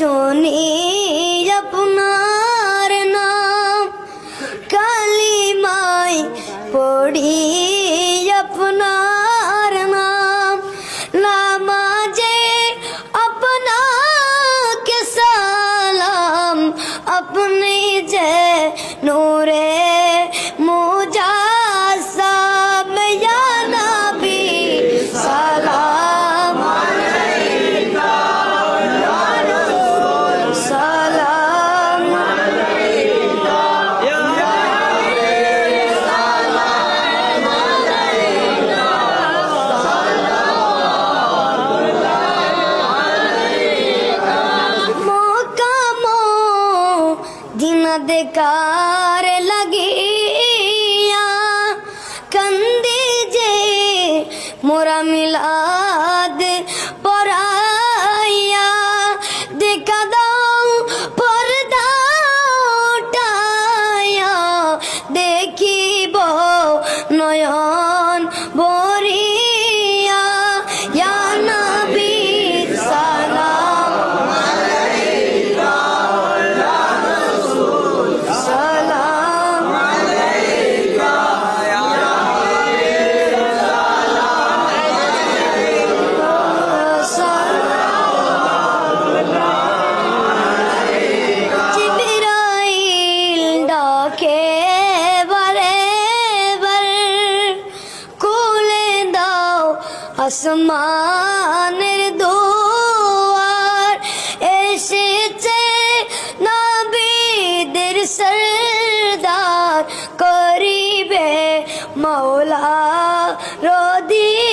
শুনি আপনার নাম। কালিমাই পড়ি আপনার নাম। নামাজে আপনাকে সালাম আপনি যে দিন দেকার লাগিয়া কন্দে যে মোরা মিলাদ পরাইয়া দেখা দাও পর্দা উঠাইয়া দেখিব নয়ন বরিয়া আসমানের দোয়ার এসেছে নবীদের সরদার করিবে মৌলা রদি